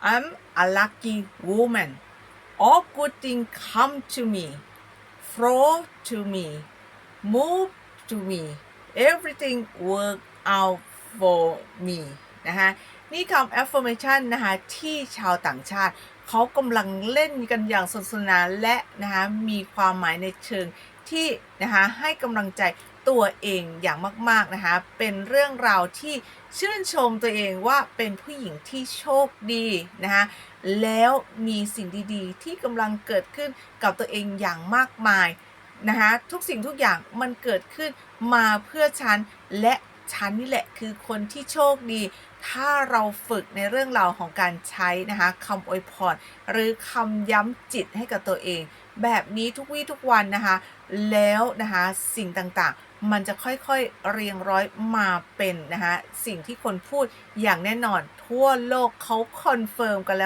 I'm a lucky woman all good things come to me flow to me move to me everything work out for me นะคะนี่คำ affirmation นะคะที่ชาวต่างชาติ เขากำลังเล่นกันอย่างสนุกสนานและนะคะมีความหมายในเชิง ที่นะคะให้กำลังใจตัวเองอย่างมาก ๆ นะคะ เป็นเรื่องราวที่ชื่นชมตัวเองว่าเป็นผู้หญิงที่โชคดีนะคะแล้วมีสิ่งดีๆ ที่กำลังเกิดขึ้นกับตัวเองอย่างมากมายนะคะทุกสิ่งทุกอย่างมันเกิดขึ้นมาเพื่อฉันและ ฉันนี่แหละคือคนที่โชคดี ถ้าเราฝึกในเรื่องราวของการใช้นะคะคำอวยพรหรือคำย้ำจิตให้กับตัวเอง แบบนี้ทุกวี่ทุกวันนะคะ แล้วนะคะสิ่งต่างๆ มันจะค่อยๆเรียงร้อยมาเป็นนะคะสิ่งที่คนพูดอย่างแน่นอนทั่วโลกเขาคอนเฟิร์มกันแล้ว